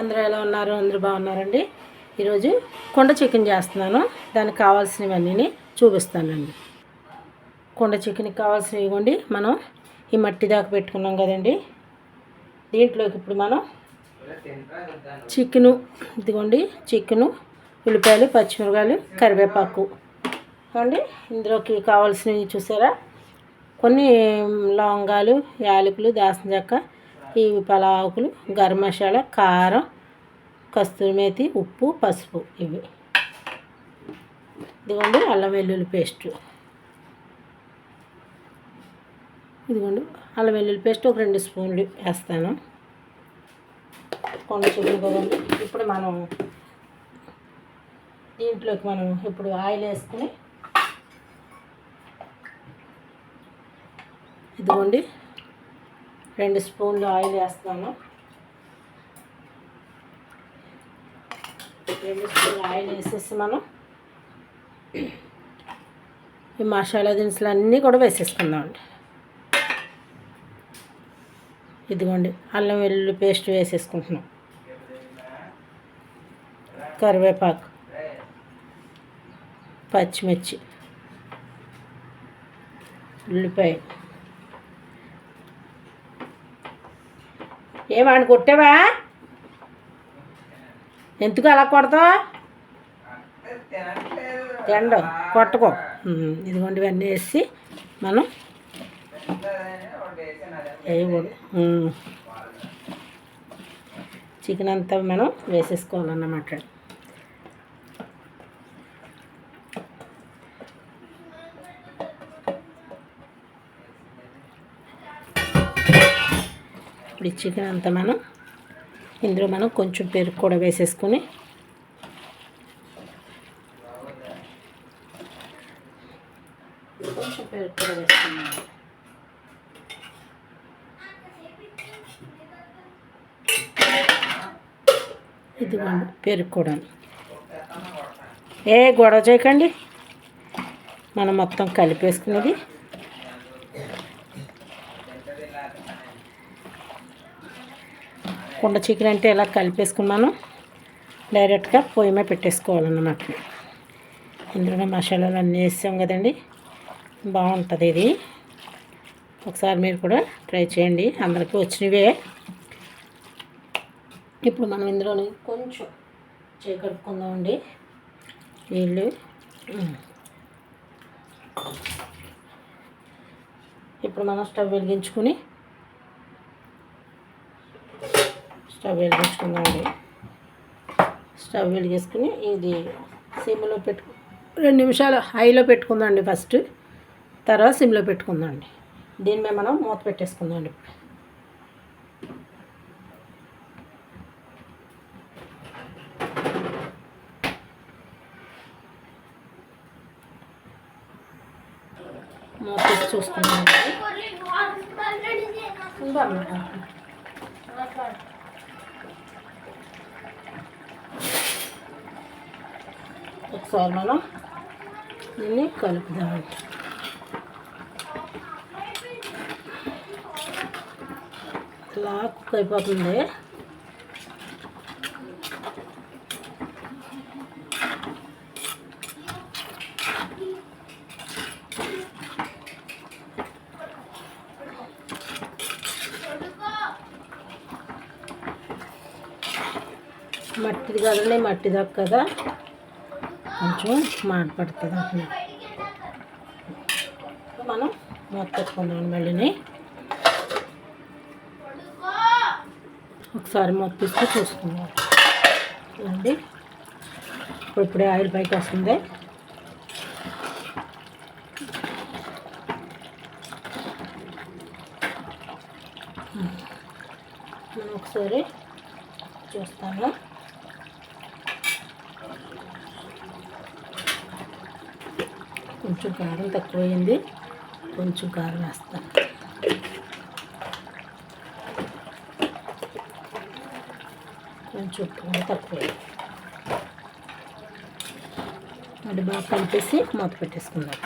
అందరూ ఎలా ఉన్నారు? అందరూ బాగున్నారండి? ఈరోజు కొండ చికెన్ చేస్తున్నాను. దానికి కావాల్సినవన్నీ చూపిస్తానండి. కొండ చికెన్కి కావాల్సినవి ఇవ్వండి. మనం ఈ మట్టి దాకా పెట్టుకున్నాం కదండి. దీంట్లోకి ఇప్పుడు మనం చికెను ఇదిగోండి చికెను ఉల్లిపాయలు పచ్చిమిరకాయలు కరివేపాకు. అండి ఇందులోకి కావాల్సినవి చూసారా? కొన్ని లవంగాలు యాలకులు దాసిన చెక్క ఇవి పలాకులు గరం మసాలా కారం కస్తూరి మేతి ఉప్పు పసుపు ఇవి. ఇదిగోండి అల్లం వెల్లుల్లి పేస్ట్. ఇదిగోండి అల్లం వెల్లుల్లి పేస్ట్ ఒక రెండు స్పూన్లు వేస్తాను. కొండ చికెన్ ఇప్పుడు మనం దీంట్లోకి మనం ఇప్పుడు ఆయిల్ వేసుకుని ఇదిగోండి రెండు స్పూన్లు ఆయిల్ వేస్తాను రెండు స్పూన్లు ఆయిల్ వేసేసి మనం ఈ మసాలా దినుసులు అన్నీ కూడా వేసేసుకుందామండి. ఇదిగోండి అల్లం వెల్లుల్లి పేస్ట్ వేసేసుకుంటున్నాం. కరివేపాకు పచ్చిమిర్చి ఉల్లిపాయ ఏమని కొట్టావా? ఎందుకు అలా కొడతావా? తిండం కొట్టకో. ఇదిగోండి ఇవన్నీ వేసి మనం వేయకూడదు. చికెన్ అంతా మనం వేసేసుకోవాలన్నమాట. ఇప్పుడు ఈ చికెన్ అంతా మనం ఇందులో మనం కొంచెం పెరుగు కూడా వేసేసుకొని కొంచెం పెరుగు కూడా వేసుకున్నాం ఇదిగోండి పెరుగు కూడా. ఏ గొడవ చేయకండి. మనం మొత్తం కలిపేసుకునేది. కుండ చికెన్ అంటే ఇలా కలిపేసుకున్నాను డైరెక్ట్గా పొయ్యి మీద పెట్టేసుకోవాలన్నమాట. ఇందులోనే మసాలాలు అన్నీ వేసాం కదండి. బాగుంటుంది ఇది. ఒకసారి మీరు కూడా ట్రై చేయండి. అందరికీ వచ్చినవే. ఇప్పుడు మనం ఇందులోని కొంచెం చేయి కడుక్కుందామండి. నీళ్ళు. ఇప్పుడు మనం స్టవ్ వెలిగించుకుని స్టవ్ వెలిగించుకుందామండి స్టవ్ వెలిగేసుకుని ఇది సిమ్లో పెట్టు రెండు నిమిషాలు హైలో పెట్టుకుందామండి ఫస్ట్. తర్వాత సిమ్లో పెట్టుకుందామండి దీని మీద మనం మూత పెట్టేసుకుందామండి. ఇప్పుడు మూత పెట్టి చూసుకుందామండి. ఒకసారి మనం దీన్ని కలుపుదామండి ఇలా కుక్ అయిపోతుంది. మట్టిది కదండి మట్టి కదా. కొంచెం మాట పడుతుంది అట్లా మనం మూత పెట్టుకుందాం మళ్ళీని. ఒకసారి మూత తీసుకొని చూసుకుందాం. చూడండి. ఇప్పుడు ఇప్పుడే ఆయిల్ పైకి వస్తుంది. మనం ఒకసారి చూస్తాను. కొంచెం కారం తక్కువైంది. కొంచెం కారం వేస్తాను కొంచెం ఉప్పు కూడా తక్కువైంది. అది బాగా కలిపేసి మూత పెట్టేసుకుందాం.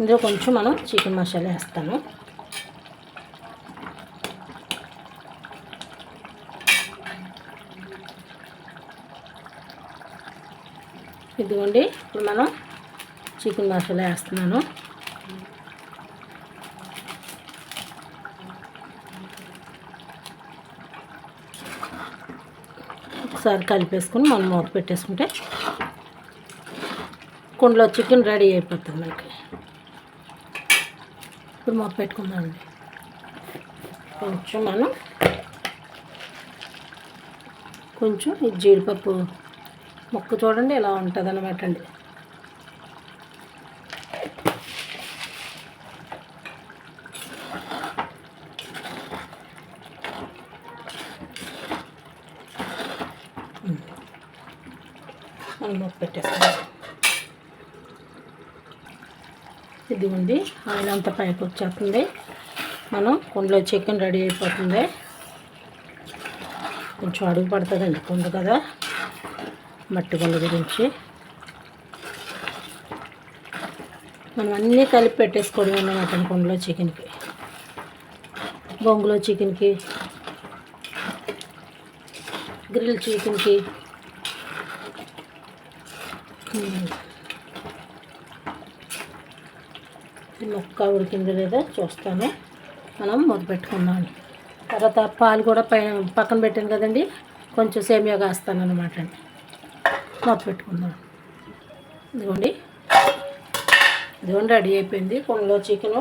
ఇందులో కొంచెం మనం చికెన్ మసాలా వేస్తాను. ఇదిగోండి ఇప్పుడు మనం చికెన్ మసాలా వేస్తున్నాను. ఒకసారి కలిపేసుకుని మనం మూత పెట్టేసుకుంటే కుండలో చికెన్ రెడీ అయిపోతుంది మనకి. ఇప్పుడు మూత పెట్టుకుందామండి. కొంచెం మనం కొంచెం ఈ జీడిపప్పు మొక్క చూడండి ఇలా ఉంటుంది అనమాట అండి. మనం మూత పెట్టేస్తాం ఇదిగోండి ఆయిల్ అంతా పైకి వచ్చేస్తుంది. మనం కుండలో చికెన్ రెడీ అయిపోతుంది. కొంచెం అడుగు పడుతుందండి కుండ కదా. మట్టి కుండ గురించి. మనం అన్నీ కలిపి పెట్టేసుకోవడం అన్నమాట కుండలో చికెన్కి. బొంగులో చికెన్కి. గ్రిల్ చికెన్కి. ముక్క ఉడికిందో లేదా చూస్తాను. మనం మూత పెట్టుకున్నాను తర్వాత పాలు కూడా పై పక్కన పెట్టాను కదండి కొంచెం సేమియా కాస్తాను అనమాట అండి. మూత పెట్టుకుందాం. ఇదిగోండి. ఇదిగోండి రెడీ అయిపోయింది కుండలో చికెను.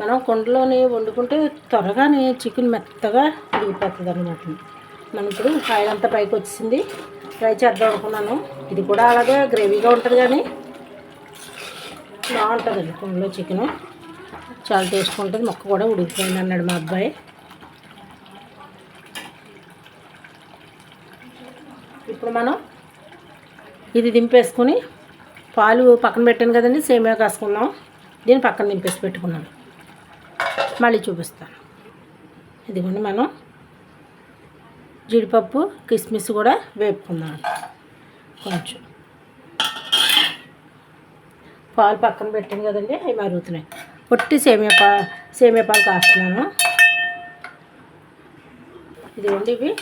మనం కొండలోనే వండుకుంటే త్వరగానే చికెన్ మెత్తగా ఉడిగిపోతుంది అనమాట మనం ఇప్పుడు ఆయిల్ అంతా పైకి వచ్చింది ఫ్రై చేద్దాం అనుకున్నాను. ఇది కూడా అలాగే గ్రేవీగా ఉంటుంది కానీ బాగుంటుందండి కుండలో చికెను. చాలా టేస్ట్గా ఉంటుంది. మొక్క కూడా ఉడికిపోయింది అన్నాడు మా అబ్బాయి. ఇప్పుడు మనం ఇది దింపేసుకుని పాలు పక్కన పెట్టాను కదండి సేమియా కాసుకుందాం. దీన్ని పక్కన దింపేసి పెట్టుకున్నాను. మళ్ళీ చూపిస్తాను. ఇదిగోండి మనం జీడిపప్పు కిస్మిస్ కూడా వేపుకుందాం. కొంచెం. పాలు పక్కన పెట్టాను కదండి అవి మరుగుతున్నాయి. పొట్టి సేమియా పా సేమియా పాలు కాస్తున్నాను. ఇదిగోండి ఇవి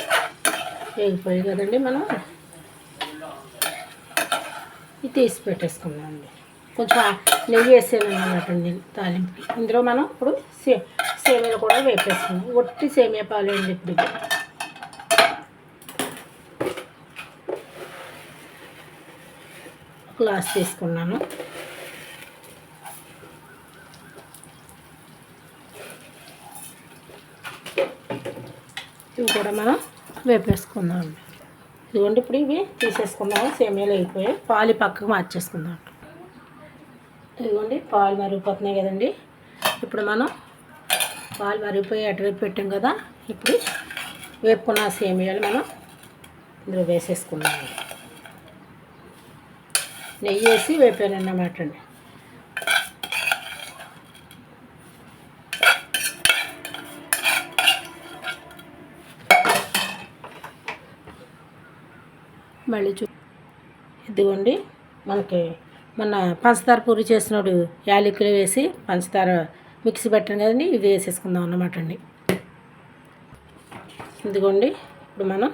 వేగిపోయాయి కదండి మనం. ఇది తీసి పెట్టేసుకున్నాం అండి కొంచెం నెయ్యి వేసాను అన్నమాట తాలింపు ఇందులో మనం ఇప్పుడు సే సేమియాలు కూడా వేపేసుకున్నాం ఒట్టి సేమియా పాలు అండి ఇప్పుడు గ్లాస్ తీసుకున్నాను. ఇవి కూడా మనం వేపేసుకుందాం అండి ఇదిగోండి ఇప్పుడు ఇవి తీసేసుకుందాము. సేమియాలు అయిపోయాయి. పాలు పక్కకు మార్చేసుకుందాం. ఇదిగోండి పాలు మరిగిపోతున్నాయి కదండి. ఇప్పుడు మనం పాలు మరిగిపోయి అటువైపు పెట్టాం కదా ఇప్పుడు వేపుకున్న సేమియాలు మనం ఇందులో వేసేసుకున్నాం నెయ్యి వేసి వేపాను అన్నమాట అండి. మళ్ళీ చూ ఇదిగోండి మనకి మన పంచదార పూరి చేసినప్పుడు యాలకులు వేసి పంచదార మిక్సీ పెట్టాను కదండి ఇవి వేసేసుకుందాం అన్నమాట అండి. ఇదిగోండి ఇప్పుడు మనం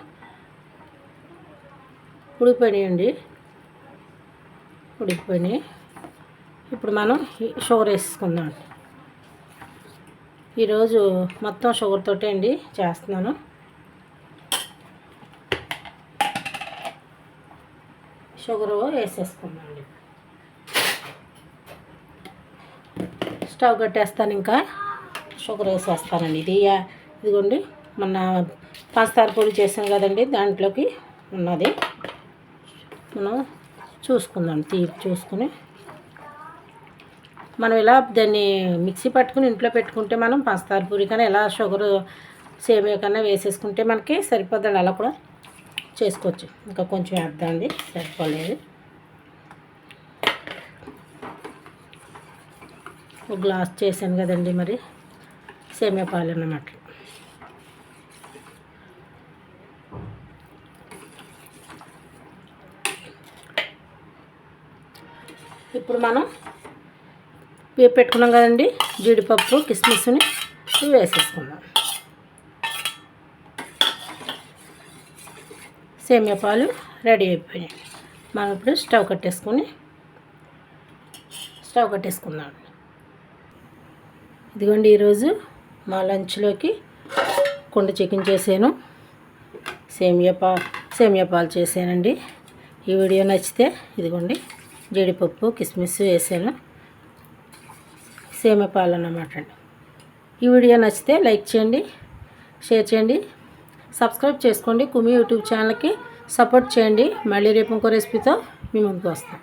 ఉడికిపోయినాయండి. ఉడికిపోయినాయి. ఇప్పుడు మనం షుగర్ వేసుకుందాం ఈరోజు మొత్తం షుగర్ తోటే అండి చేస్తున్నాను. షుగర్ వేసేసుకున్నాండి స్టవ్ కట్టేస్తాను ఇంకా. షుగర్ వేసేస్తానండి. ఇది యా- ఇదిగోండి మొన్న పంచదార పొడి చేసాం కదండి దాంట్లోకి ఉన్నది. మనం చూసుకుందాం తీపి చూసుకుని. మనం ఇలా దాన్ని మిక్సీ పట్టుకుని ఇంట్లో పెట్టుకుంటే మనం పంచదార పూరి కన్నా ఎలా షుగర్ సేమియా కన్నా వేసేసుకుంటే మనకి సరిపోద్దండి. అలా కూడా చేసుకోవచ్చు. ఇంకా కొంచెం వేద్దామండి సరిపోలేదు. ఒక గ్లాస్ చేశాను కదండి మరి. సేమియా పాలు అన్నమాట. ఇప్పుడు మనం పెట్టుకున్నాం కదండి. జీడిపప్పు కిస్మిస్ని వేసేసుకుందాం. సేమియా పాలు రెడీ అయిపోయినాయి. మనం ఇప్పుడు స్టవ్ కట్టేసుకొని స్టవ్ కట్టేసుకుందాం. ఇదిగోండి ఈరోజు మా లంచ్లోకి కుండ చికెన్ చేసాను సేమియా పా సేమియా పాలు చేశానండి. ఈ వీడియో నచ్చితే ఇదిగోండి జీడిపప్పు కిస్మిస్ వేసాను. సేమియా పాలు అన్నమాట అండి. ఈ వీడియో నచ్చితే లైక్ చేయండి షేర్ చేయండి. సబ్స్క్రైబ్ చేసుకోండి కుమి యూట్యూబ్ ఛానల్కి సపోర్ట్ చేయండి. మళ్ళీ రేపు ఇంకో రెసిపీతో మీ ముందుకు వస్తాం.